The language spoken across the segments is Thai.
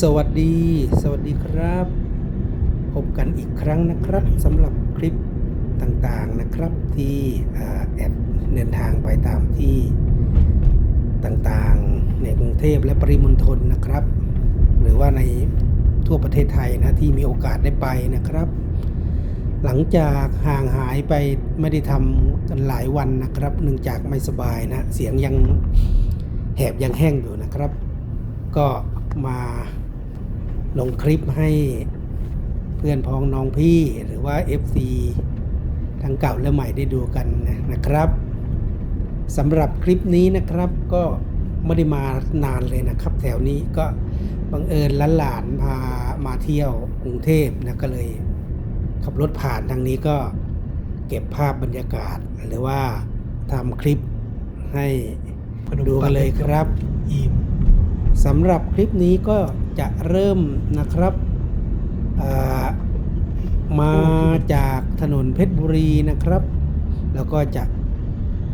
สวัสดี สวัสดีครับ พบกันอีกครั้งนะครับสำหรับคลิปต่างๆนะครับที่แอดเดินทางไปตามที่ต่างๆในกรุงเทพและปริมณฑลนะครับ หรือว่าในทั่วประเทศไทยนะที่มีโอกาสได้ไปนะครับ หลังจากห่างหายไปไม่ได้ทำกันหลายวันนะครับเนื่องจากไม่สบายนะ เสียงยังแหบยังแห้งอยู่นะครับ ก็ มาลงคลิปให้เพื่อนพ้องน้องพี่หรือว่า FC ทั้งเก่าและใหม่ได้ดูกันนะครับสำหรับคลิปนี้นะครับก็ไม่ได้มานานเลยนะครับ แถวนี้ก็บังเอิญลหลานพามาเที่ยวกรุงเทพนะก็เลย ขับรถผ่านทางนี้ก็เก็บภาพบรรยากาศ หรือว่าทำคลิปให้ดูกันเลยครับอิ่ม สำหรับคลิปนี้ก็จะเริ่มนะครับอ่ามาจากถนนเพชรบุรีนะครับ แล้วก็จะ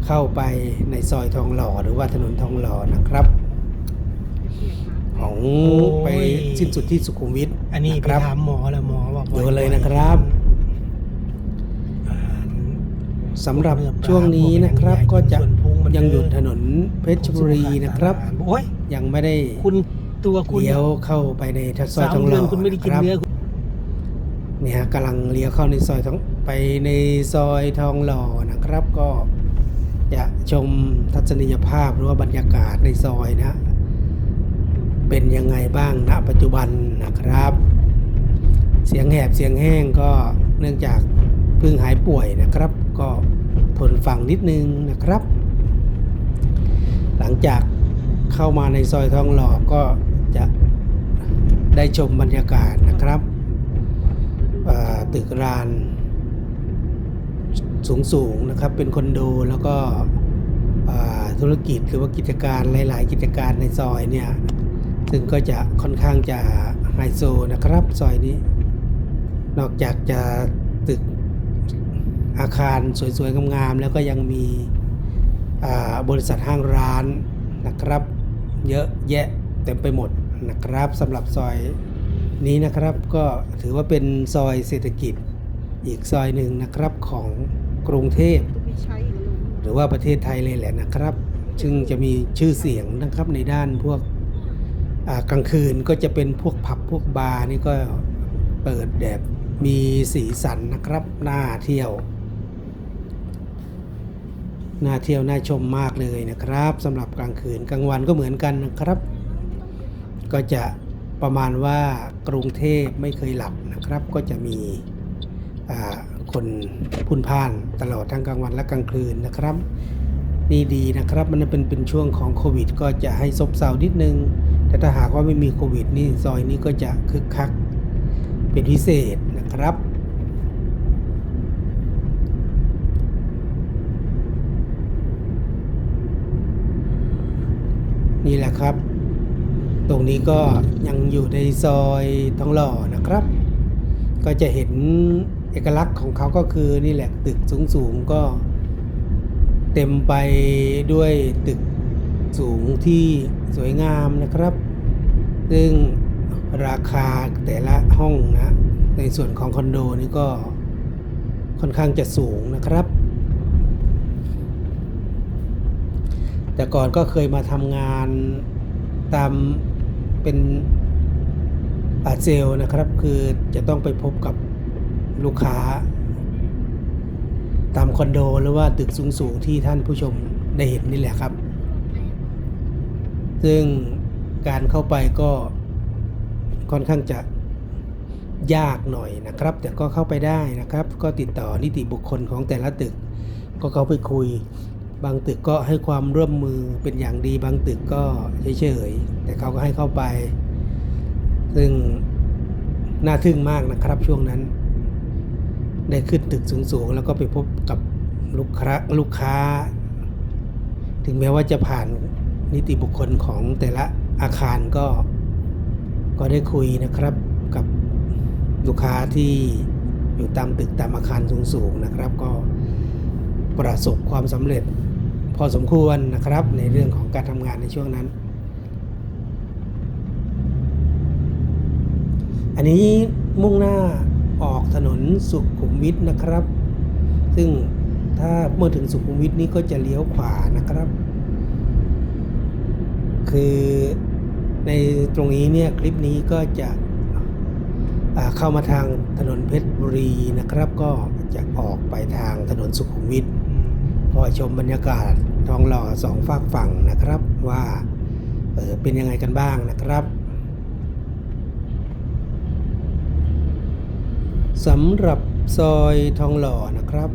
เข้าไปในซอยทองหล่อหรือว่าถนนทองหล่อนะครับ ของไปสิ้นสุดที่สุขุมวิทอันนี้ะไปครับถามหมอแล้วหมอบอกดูกันเลยนะครับอ่าสำหรับช่วงนี้นะครับก็จะ ยังอยู่ถนนเพชรบุรีนะครับโอ้ยยังไม่ได้คุณตัวคุณเลี้ยวเข้าไปในซอยสามทองหเดืล่อนอคุณไม่ได้กินนะครับเนื้อเนี่ยฮะกำลังเลี้ยวเข้าในซอยทองไปในซอยทองหล่อนะครับ ก็จะชมทัศนียภาพหรือว่าบรรยากาศในซอยนะเป็นยังไงบ้างณปัจจุบันนะครับ เสียงแหบเสียงแห้งก็เนื่องจากเพิ่งหายป่วยนะครับ ก็ทนฟังนิดนึงนะครับ หลังจากเข้ามาในซอยทองหล่อก็จะได้ชมบรรยากาศนะครับตึกรานสูงๆนะครับเป็นคอนโดแล้วก็ธุรกิจหรือว่ากิจการหลาย ๆ กิจการในซอยเนี่ยซึ่งก็จะค่อนข้างจะไฮโซนะครับซอยนี้ นอกจากจะตึกอาคารสวย ๆ งาม ๆ แล้วก็ยังมี บริษัทห้างร้านนะครับ เยอะแยะเต็มไปหมดนะครับสำหรับซอยนี้นะครับก็ถือว่าเป็นซอยเศรษฐกิจอีกซอยหนึ่งนะครับของกรุงเทพ หรือว่าประเทศไทยเลยแหละนะครับ ซึ่งจะมีชื่อเสียงนะครับในด้านพวกกลางคืนก็จะเป็นพวกผับพวกบาร์นี่ก็เปิดแบบมีสีสันนะครับน่าเที่ยว น่าเที่ยวน่าชมมากเลยนะครับสำหรับกลางคืนกลางวันก็เหมือนกันนะครับ ก็จะประมาณว่ากรุงเทพไม่เคยหลับนะครับ ก็จะมีคนพุ่นพ่านตลอดทั้งกลางวันและกลางคืนนะครับ นี่ดีนะครับ มันเป็นเป็นช่วงของโควิด ก็จะให้ซบเซานิดนึง แต่ถ้าหากว่าไม่มีโควิดนี่ซอยนี้ก็จะคึกคักเป็นพิเศษนะครับ นี่แหละครับ ตรงนี้ก็ยังอยู่ในซอยทองหล่อนะครับ ก็จะเห็นเอกลักษณ์ของเขาก็คือนี่แหละตึกสูงๆก็เต็มไปด้วยตึกสูงที่สวยงามนะครับ ซึ่งราคาแต่ละห้องนะ ในส่วนของคอนโดนี่ก็ค่อนข้างจะสูงนะครับ แต่ก่อนก็เคยมาทำงานตามเป็นอาเซลนะครับ คือจะต้องไปพบกับลูกค้า ตามคอนโดหรือว่าตึกสูงๆที่ท่านผู้ชมได้เห็นนี่แหละครับ ซึ่งการเข้าไปก็ค่อนข้างจะยากหน่อยนะครับ แต่ก็เข้าไปได้นะครับ ก็ติดต่อนิติบุคคลของแต่ละตึก ก็เข้าไปคุย บางตึกก็ให้ความร่วมมือเป็นอย่างดี บางตึกก็เฉยๆแต่เขาก็ให้เข้าไป ซึ่งน่าทึ่งมากนะครับช่วงนั้น ได้ขึ้นตึกสูงๆ แล้วก็ไปพบกับลูกค้าลูกค้า ถึงแม้ว่าจะผ่านนิติบุคคลของแต่ละอาคารก็ก็ได้คุยนะครับกับลูกค้าที่อยู่ตามตึกตามอาคารสูงๆนะครับ ก็ประสบความสำเร็จ พอสมควรนะครับในเรื่องของการทำงานในช่วงนั้น อันนี้มุ่งหน้าออกถนนสุขุมวิทนะครับ ซึ่งถ้าเมื่อถึงสุขุมวิทนี้ก็จะเลี้ยวขวานะครับ คือในตรงนี้เนี่ยคลิปนี้ก็จะเข้ามาทางถนนเพชรบุรีนะครับ ก็จะออกไปทางถนนสุขุมวิท อืมพอชมบรรยากาศทองหล่อสองฝากฝั่งนะครับว่าเออเป็นยังไงกันบ้างนะครับสำหรับซอยทองหล่อนะครับ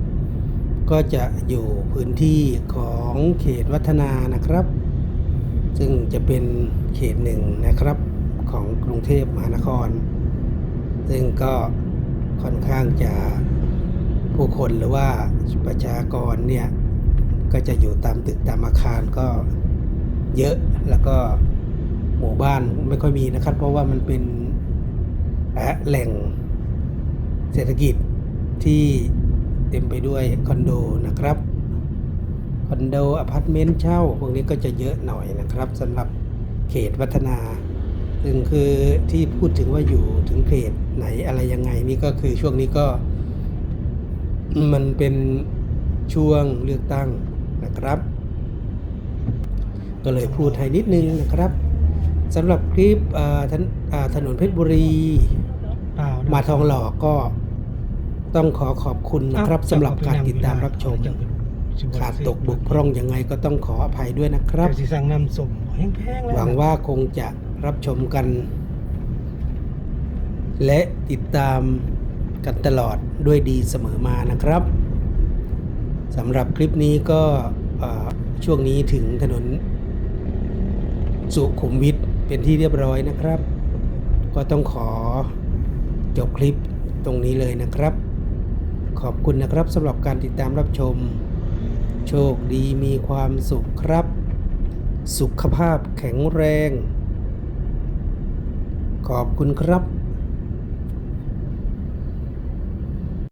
ก็จะอยู่พื้นที่ของเขตวัฒนานะครับ ซึ่งจะเป็นเขตหนึ่งนะครับของกรุงเทพมหานคร ซึ่งก็ค่อนข้างจะผู้คนหรือว่าประชากรเนี่ย ก็จะอยู่ตามตึกตามอาคารก็เยอะแล้วก็หมู่บ้านไม่ค่อยมีนะครับ เพราะว่ามันเป็นแหล่งเศรษฐกิจที่เต็มไปด้วยคอนโดนะครับคอนโดอพาร์ตเมนต์เช่า พวกนี้ก็จะเยอะหน่อยนะครับสำหรับเขตวัฒนาซึ่งคือที่พูดถึงว่าอยู่ถึงเขตไหนอะไรยังไงนี่ก็คือช่วงนี้ก็ มันเป็นช่วงเลือกตั้ง นะครับ ก็เลยพูดให้นิดนึงนะครับสำหรับคลิปอ่าถนอ่าถนนเพชรบุรีเปล่านะมาทองหล่อก็ต้องขอขอบคุณนะครับเอ้สำหรับการติดตามรับชมเจ้าเป็นสิบ่ขาดตกบกพร่องยังไงก็ต้องขออภัยด้วยนะครับเจ้าสิสั่งน้ำส้มแห้งๆแล้วหวังว่าคงจะรับชมกัน และติดตามกันตลอดด้วยดีเสมอมานะครับ สำหรับคลิปนี้ก็ช่วงนี้ถึงถนน สุขุมวิทเป็นที่เรียบร้อยนะครับ ก็ต้องขอจบคลิปตรงนี้เลยนะครับ ขอบคุณนะครับสำหรับการติดตามรับชม โชคดีมีความสุขครับ สุขภาพแข็งแรง ขอบคุณครับ